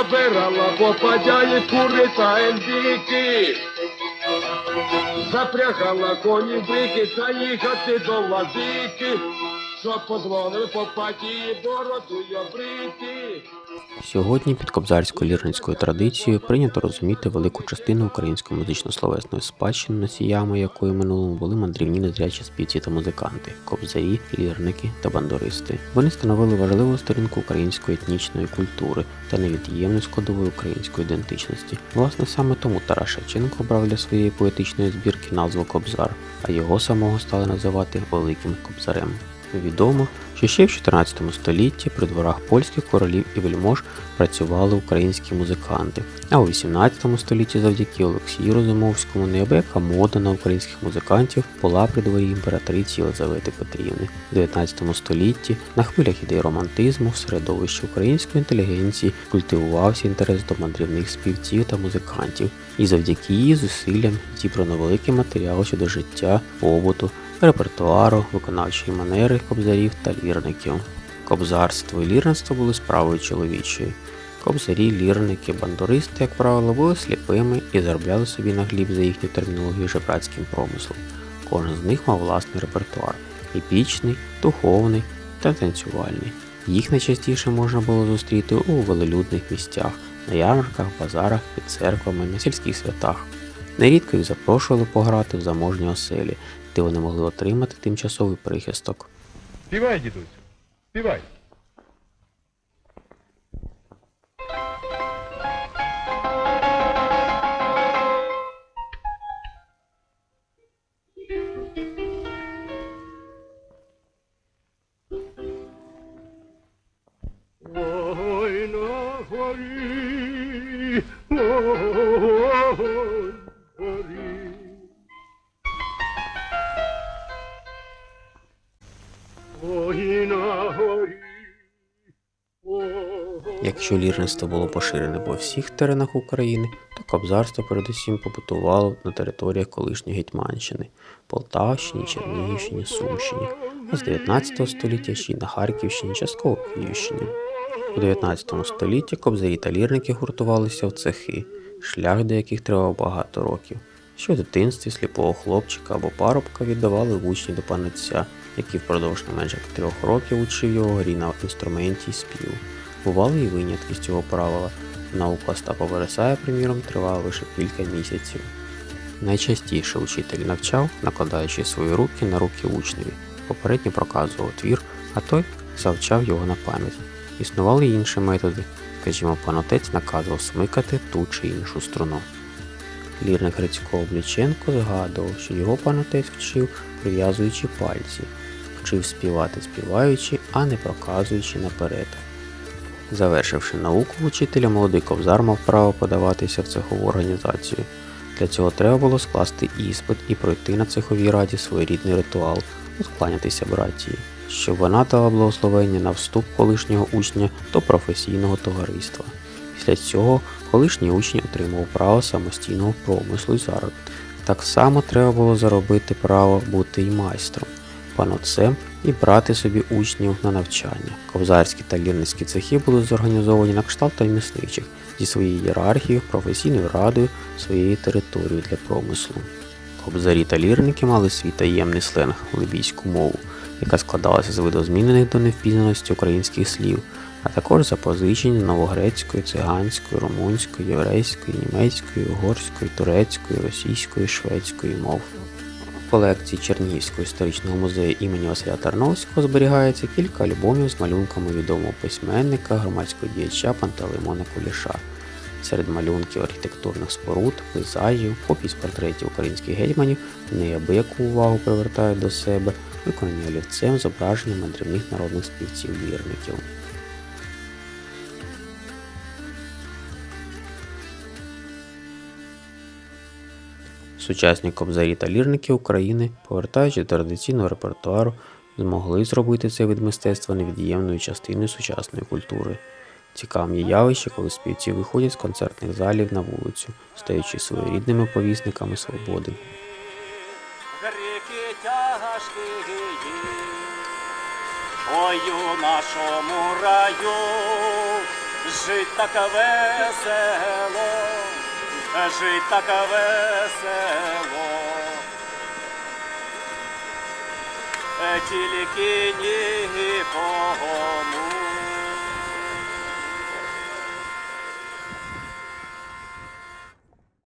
Забирала попадяє кури та індики. Запрягала коні брики бики та їхати до ладики. Щоб позволив попаді бороду обрити. Сьогодні під кобзарською лірницькою традицією прийнято розуміти велику частину української музично-словесної спадщини, носіями якої минулому були мандрівні незрячі співці та музиканти, кобзарі, лірники та бандуристи. Вони становили важливу сторінку української етнічної культури та невід'ємну складову української ідентичності. Власне, саме тому Тарас Шевченко обрав для своєї поетичної збірки назву Кобзар, а його самого стали називати Великим Кобзарем. Відомо, що ще в 14 столітті при дворах польських королів і вельмож працювали українські музиканти, а у 18 столітті завдяки Олексію Розумовському неабияка мода на українських музикантів була при дворі імператриці Єлизавети Петрівни. В 19 столітті на хвилях ідей романтизму в середовищі української інтелігенції культивувався інтерес до мандрівних співців та музикантів, і завдяки її зусиллям зібрано великий матеріал щодо життя, побуту, репертуару, виконавчої манери кобзарів та лірників. Кобзарство і лірництво були справою чоловічою. Кобзарі, лірники, бандуристи, як правило, були сліпими і заробляли собі на хліб за їхню термінологію жебрацьким промислом. Кожен з них мав власний репертуар епічний, духовний та танцювальний. Їх найчастіше можна було зустріти у велелюдних місцях, на ярмарках, базарах, під церквами, на сільських святах. Нерідко їх запрошували пограти в заможні оселі, де вони могли отримати тимчасовий прихисток. Співай, дідусь, співай. Ой, на горі, Якщо лірництво було поширене по всіх теренах України, то кобзарство передусім побутувало на територіях колишньої Гетьманщини Полтавщині, Чернігівщині, Сумщині, а з 19 століття ще й на Харківщині, частково Київщині. У 19 столітті кобзарі та лірники гуртувалися в цехи, шлях до яких тривав багато років. Ще в дитинстві сліпого хлопчика або парубка віддавали в учні до панеця, який впродовж не менше трьох років учив його грі на інструменті і співу. Бували і винятки з цього правила. Наука Остапа Вересая, приміром, тривала лише кілька місяців. Найчастіше учитель навчав, накладаючи свої руки на руки учневі, попередньо проказував твір, а той завчав його на пам'ять. Існували й інші методи, скажімо, пан отець наказував смикати ту чи іншу струну. Лірник Грицько Обліченко згадував, що його пан отець вчив, прив'язуючи пальці, вчив співати співаючи, а не проказуючи наперед. Завершивши науку вчителя, молодий ковзар мав право подаватися в цехову організацію. Для цього треба було скласти іспит і пройти на цеховій раді своєрідний ритуал, відкланятися братії, щоб вона дала благословення на вступ колишнього учня до професійного товариства. Після цього колишній учень отримав право самостійного промислу і заробітку. Так само треба було заробити право бути і майстром, панотцем і брати собі учнів на навчання. Ковзарські та лірницькі цехи були зорганізовані на кшталт ремісничих зі своєю ієрархією, професійною радою, своєю територією для промислу. Кобзарі та лірники мали свій таємний сленг либійську мову, яка складалася з видозмінених до невпізнаності українських слів, а також запозичень новогрецької, циганської, румунської, єврейської, німецької, угорської, турецької, російської, шведської мов. В колекції Чернігівського історичного музею імені Василя Тарновського зберігається кілька альбомів з малюнками відомого письменника, громадського діяча Пантелеймона Куліша. Серед малюнків архітектурних споруд, пейзажів, копій з портретів українських гетьманів неабияку увагу привертають до себе, виконані олівцем зображення мандрівних народних співців вірників. Сучасні кобзарі та лірники України, повертаючи традиційного репертуару, змогли зробити цей вид мистецтва невід'ємною частиною сучасної культури. Цікавим є явище, коли співці виходять з концертних залів на вулицю, стаючи своєрідними повісниками свободи. Ой у нашому раю, Жить так весело, жить так весело. Е, Тільки нікому